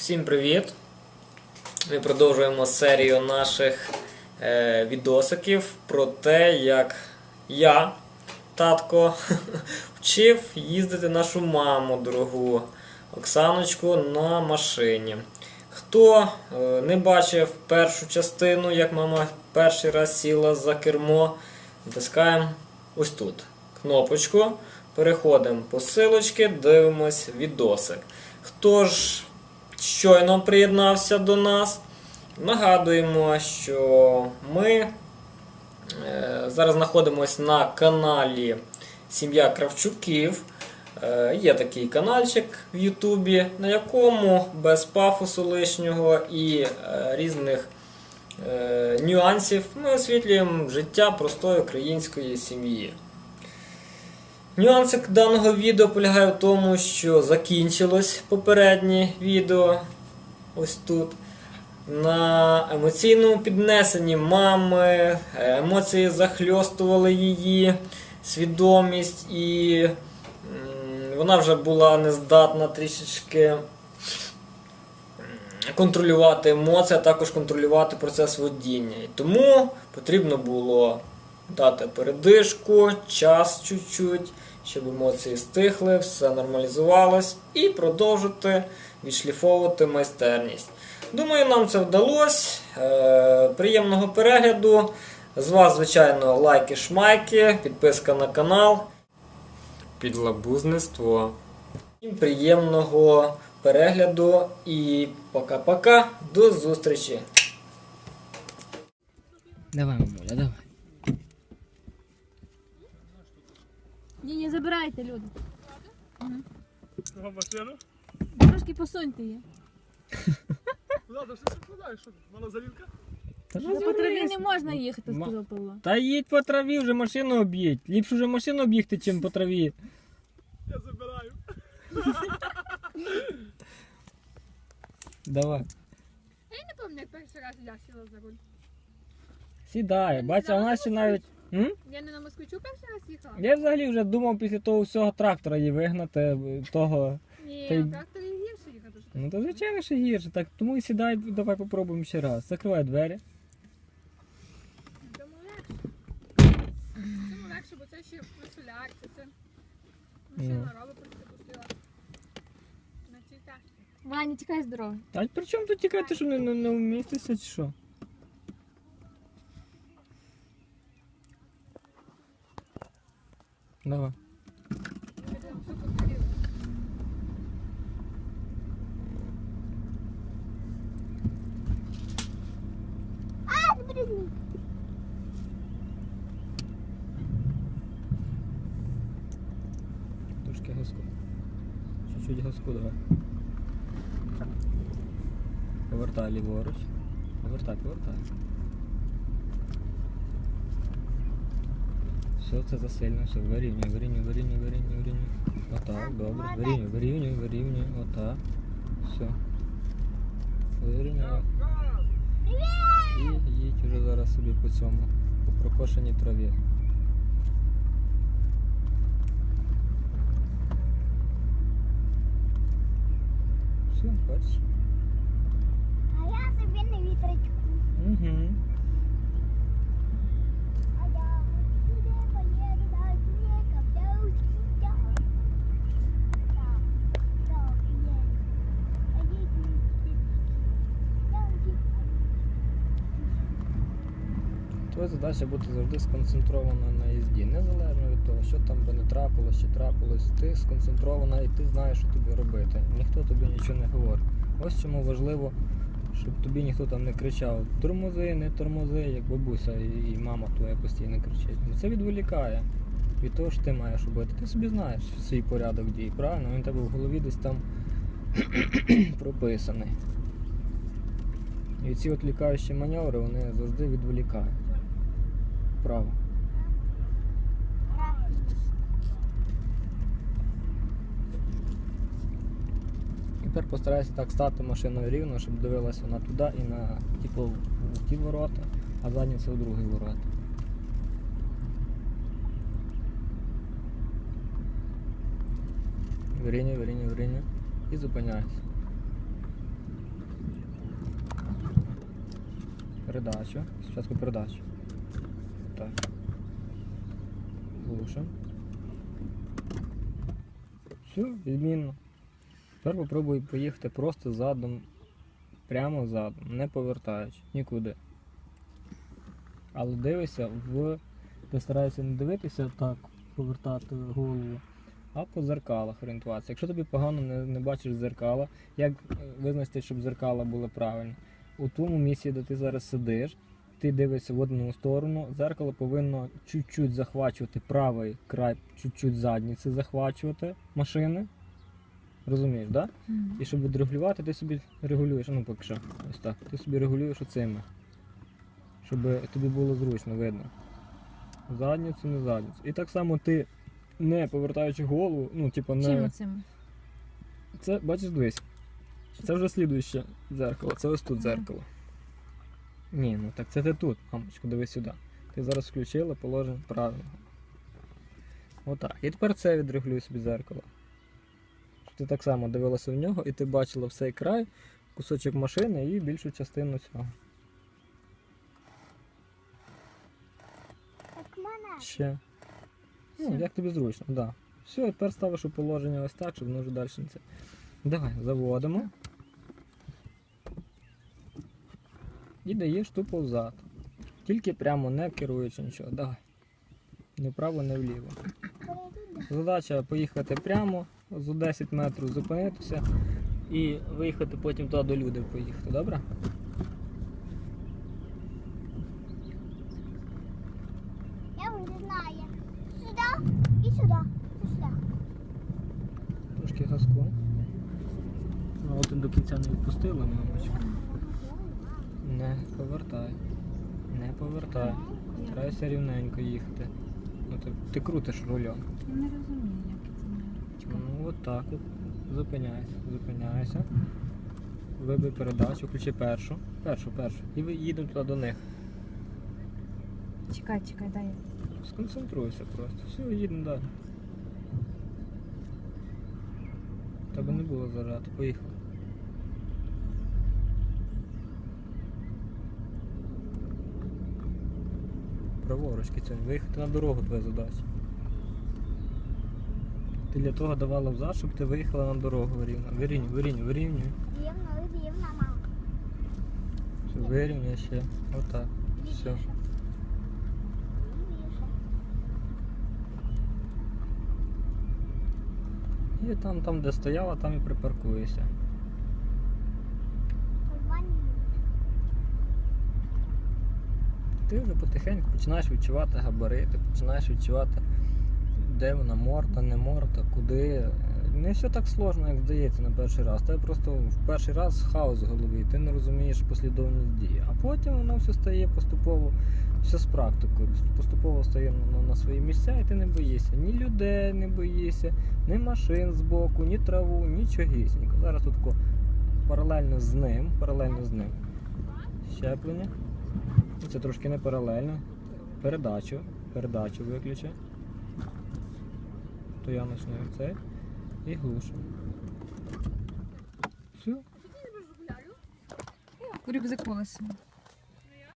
Всім привіт! Ми продовжуємо серію наших е, відосиків про те, як я, татко, вчив їздити нашу маму дорогу Оксаночку на машині. Хто е, не бачив першу частину, як мама перший раз сіла за кермо, натискаємо ось тут кнопочку. Переходимо по силочки, дивимось відосик. Хто ж щойно приєднався до нас, нагадуємо, що ми е, зараз знаходимося на каналі Сім'я Кравчуків. Е, Є такий каналчик в Ютубі, на якому без пафосу лишнього і е, різних нюансів ми освітлюємо життя простої української сім'ї. Нюансик даного відео полягає в тому, що закінчилось попереднє відео ось тут. На емоційному піднесенні мами, емоції захльостували її свідомість, і вона вже була нездатна трішечки контролювати емоції, а також контролювати процес водіння. І тому потрібно було дати передишку, час чуть-чуть, щоб емоції стихли, все нормалізувалось, і продовжити відшліфовувати майстерність. Думаю, нам це вдалося. Е, приємного перегляду. З вас, звичайно, лайки, шмайки, підписка на канал. Підлабузництво. Всім приємного перегляду і пока-пока. До зустрічі! Давай, мамуля, давай. Ні, не забирайте, люди. Кого машину? Трошки посуньте її. Куди ти все складаєш? Що? Мала завілка? Та Ну, по траві не можна їхати, Ма- сказав Павло. Та їдь по траві, вже машину об'їдь. Ліпше вже машину об'їхати, чим по траві. Я забираю. Давай. Я не пам'ятаю, як перший раз я сіла за руль. Сідай, бачиш, а вона ще навіть. М? Я не на москвичу перший раз їхала? Я взагалі вже думав після того всього трактора її вигнати, того. Ні, Та й- в тракторі гірше їхати. Ну то звичайно ще гірше. Так тому і сідай, давай попробуємо ще раз. Закривай двері. Тому легше. Тому легше, бо це ще на солярці, це машина робить, просто пустила. На цій тачці. Ваня, тікай з дороги. А при чому тут тікати, що не, не, не вміститься чи що? Давай. Трошки газку. Чуть-чуть газку давай. Повертай ліворуч. Повертай, повертай. Все, це засильно, все, вирівнюй, вирівнюй, вирівнюй, вирівнюй, вирівнюй. Отак, добре. Вирівнюй, вирівнюй, вирівнюй, отак. Все. Вирівнюй. І їдь уже зараз собі по цьому, по прокошеній траві. Все, бачиш? А я собі на вітричку. Угу. А я туди поїду на снег, Кавказький я. Так, так, є. А є квітки. Я вже Твоя задача бути завжди сконцентрована на їзді. Незалежно від того, що там би не трапилось чи трапилось, ти сконцентрована і ти знаєш, що тобі робити. Ніхто тобі нічого не говорить. Ось чому важливо, щоб тобі ніхто там не кричав тормози, не тормози, як бабуся і мама твоя постійно кричить. Ну це відволікає від того, що ти маєш робити. Ти собі знаєш свій порядок дій, правильно? Він тебе в голові десь там прописаний. І ці от лікаючі маневри вони завжди відволікають вправо. Тепер постараюся так стати машиною рівно, щоб дивилася вона туди і на типу, в ті ворота, а задні задниця в другий ворота. Виріння, виріння, виріння. І зупиняюся. Передачу. Спочатку передачу. Так. Глушимо. Все, відмінно. Тепер попробуй поїхати просто задом, прямо задом, не повертаючи нікуди. Але дивися в. Ти стараєшся не дивитися так, повертати голову, а по зеркалах орієнтуватися. Якщо тобі погано не, не бачиш зеркала, як е, визначити, щоб зеркала були правильні? У тому місці, де ти зараз сидиш, ти дивишся в одну сторону, зеркало повинно чуть-чуть захвачувати правий край, чуть-чуть задніці захвачувати машини. Розумієш, так? Да? І щоб відрегулювати, ти собі регулюєш, ну поки що, ось так. Ти собі регулюєш оцими. Щоб тобі було зручно видно. Задницю, не задницю. І так само ти, не повертаючи голову, ну, типу, не. Чим оцим? Це, бачиш, дивись. Це вже слідуюче дзеркало, це ось тут Ага. дзеркало. Ні, ну так це ти тут, мамочко, дивись сюди. Ти зараз включила положення правильно. Отак. І тепер це відрегулюй собі дзеркало. Щоб ти так само дивилася в нього і ти бачила в цей край, кусочок машини і більшу частину цього. Ще. Ну, як тобі зручно, так. Да. Все, тепер ставиш у положення ось так, щоб воно вже далі не це. Давай, заводимо. І даєш тупо взад. Тільки прямо не керуючи нічого. Давай. Ні вправо, не вліво. Задача поїхати прямо за 10 метрів, зупинитися і виїхати потім туди до людей поїхати, добре? Я вже знаю. Сюди і сюди. І сюди. Трошки газку. Ну, от до кінця не відпустила, мамочка. Не повертай. Не повертай. Старайся рівненько їхати. Ну, ти, ти крутиш рулем. Я не розумію, як це має. Ну от так от. Зупиняйся, зупиняйся. Вибий передачу, включи першу. Першу, першу. І ви їдемо туди до них. Чекай, чекай, дай. Сконцентруйся просто. Все, їдемо далі. Тебе не було зажати, поїхали. Праворуч, Кицюнь, виїхати на дорогу твоя задача. Ти для того давала взад, щоб ти виїхала на дорогу рівно. Вирівнюй, вирівнюй, вирівнюй. Рівно, рівно, мама. Все, вирівнюй ще. Отак. Все. І там, там, де стояла, там і припаркуєшся. Ти вже потихеньку починаєш відчувати габарити, починаєш відчувати, де вона морта, не морта, куди. Не все так сложно, як здається на перший раз. Тебе просто в перший раз хаос в голові, ти не розумієш послідовність дії. А потім воно все стає поступово, все з практикою, поступово стає на, на свої місця, і ти не боїшся. Ні людей не боїшся, ні машин з боку, ні траву, нічогісінько. Зараз тут паралельно з ним, паралельно з ним. Щеплення. Це трошки не паралельно. Передачу. Передачу виключу. То я Стояночний цей. І глушу. Все. Рюкзак колесом.